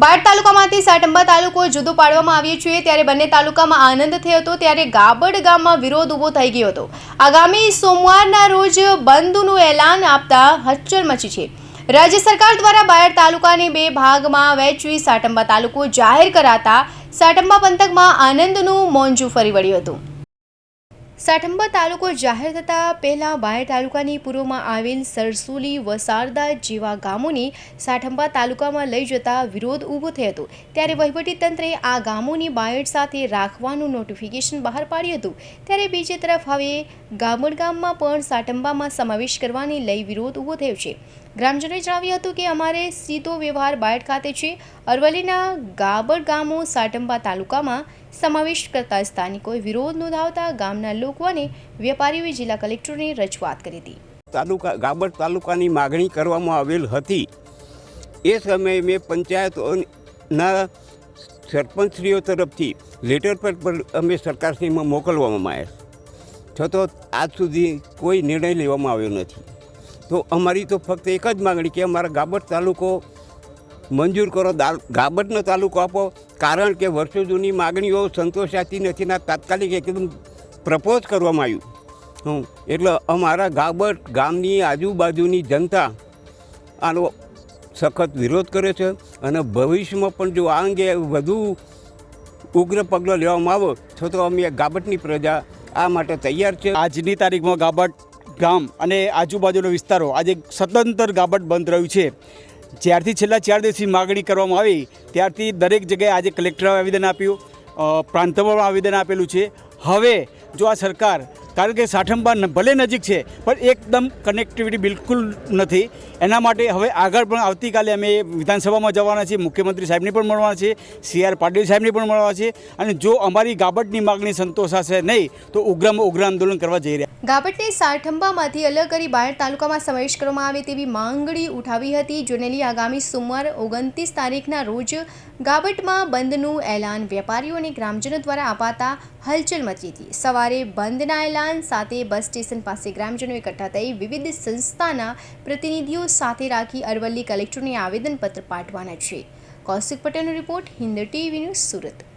બાયડ તાલુકામાંથી સાટંબા તાલુકો જુદો પાડવામાં આવ્યો છે. ત્યારે બંને તાલુકામાં આનંદ થયો હતો, ત્યારે ગાબડ ગામમાં વિરોધ ઊભો થઈ ગયો હતો. આગામી સોમવારના રોજ બંધનું એલાન આપતા હલચલ મચી છે. રાજ્ય સરકાર દ્વારા બાયડ તાલુકાને બે ભાગમાં વહેંચવી સાટંબા તાલુકો જાહેર કરાતા સાટંબા પંથકમાં આનંદનું મોંજું ફરી વળ્યું હતું. સાઠંબા તાલુકો જાહેર થતાં પહેલાં બાયડ તાલુકાની પૂર્વમાં આવેલ સરસુલી વસારદા જેવા ગામોની સાઠંબા તાલુકામાં લઈ જતા વિરોધ ઊભો થયો હતો. ત્યારે વહીવટીતંત્રે આ ગામોની બાયડ સાથે રાખવાનું નોટિફિકેશન બહાર પાડ્યું હતું. ત્યારે બીજી તરફ હવે ગામડ ગામમાં પણ સાઠંબામાં સમાવેશ કરવાને લઈ વિરોધ ઊભો થયો છે. ગ્રામજનોએ જણાવ્યું હતું કે અમારે સીધો વ્યવહાર બાયડ ખાતે છે. અરવલ્લીના ગાબડ ગામો સાટંબા તાલુકામાં સમાવેશ કરતા સ્થાનિકોએ વિરોધ નોંધાવતા ગામના લોકો અને વેપારીઓએ જિલ્લા કલેક્ટરને રજૂઆત કરી હતી. તાલુકા ગાબડ તાલુકાની માગણી કરવામાં આવેલ હતી. એ સમયે મેં પંચાયતના સરપંચશ્રીઓ તરફથી લેટર પર અમે સરકારશ્રીમાં મોકલવામાં આવ્યા છતાં આજ સુધી કોઈ નિર્ણય લેવામાં આવ્યો નથી. તો અમારી તો ફક્ત એક જ માગણી કે અમારા ગાબડ તાલુકો મંજૂર કરો ગાબડનો તાલુકો આપો. કારણ કે વર્ષો જૂની માગણીઓ સંતોષાતી નથી ના તાત્કાલિક એકદમ પ્રપોઝ કરવામાં આવ્યું. હું એટલે અમારા ગાબડ ગામની આજુબાજુની જનતા આનો સખત વિરોધ કરે છે અને ભવિષ્યમાં પણ જો આ અંગે વધુ ઉગ્ર પગલાં લેવામાં આવે, તો તો અમે ગાબડની પ્રજા આ માટે તૈયાર છે. આજની તારીખમાં ગાબટ ગામ અને આજુબાજુના વિસ્તારો આજે સ્વતંત્ર ગાબટ બંધ રહ્યું છે. જ્યારથી છેલ્લા ચાર દિવસથી માગણી કરવામાં આવી, ત્યારથી દરેક જગ્યાએ આજે કલેક્ટરે આવેદન આપ્યું પ્રાંતમાં આવેદન આપેલું છે. હવે જો આ સરકાર કારણ કે સાઠંબા ભલે નજીક છે, પણ એકદમ કનેક્ટિવિટી બિલકુલ નથી. એના માટે હવે આગળ પણ આવતીકાલે અમે વિધાનસભામાં જવાના છીએ, મુખ્યમંત્રી સાહેબને પણ મળવાના છે સી આર પાટીલ સાહેબને પણ મળવાના છે અને જો અમારી ગાબટની માગણી સંતોષાશે નહીં, તો ઉગ્રમાં ઉગ્ર આંદોલન કરવા જઈ રહ્યા. ગાબટને સાઠંબામાંથી અલગ કરી બાયડ તાલુકામાં સમાવેશ કરવામાં આવે તેવી માંગણી ઉઠાવી હતી. જેને આગામી સોમવાર ઓગણત્રીસ તારીખના રોજ ગાબટમાં બંધનું એલાન. વેપારીઓ અને ગ્રામજનો દ્વારા અપાતા હલચલ મચી હતી. સવારે બંધના એલાન સાથે બસ સ્ટેશન પાસે ગ્રામજનો એકઠા થઈ વિવિધ સંસ્થાના પ્રતિનિધિઓ સાથે રાખી અરવલ્લી કલેક્ટરને આવેદનપત્ર પાઠવાના છે. કૌશિક પટેલનો report Hind TV news Surat.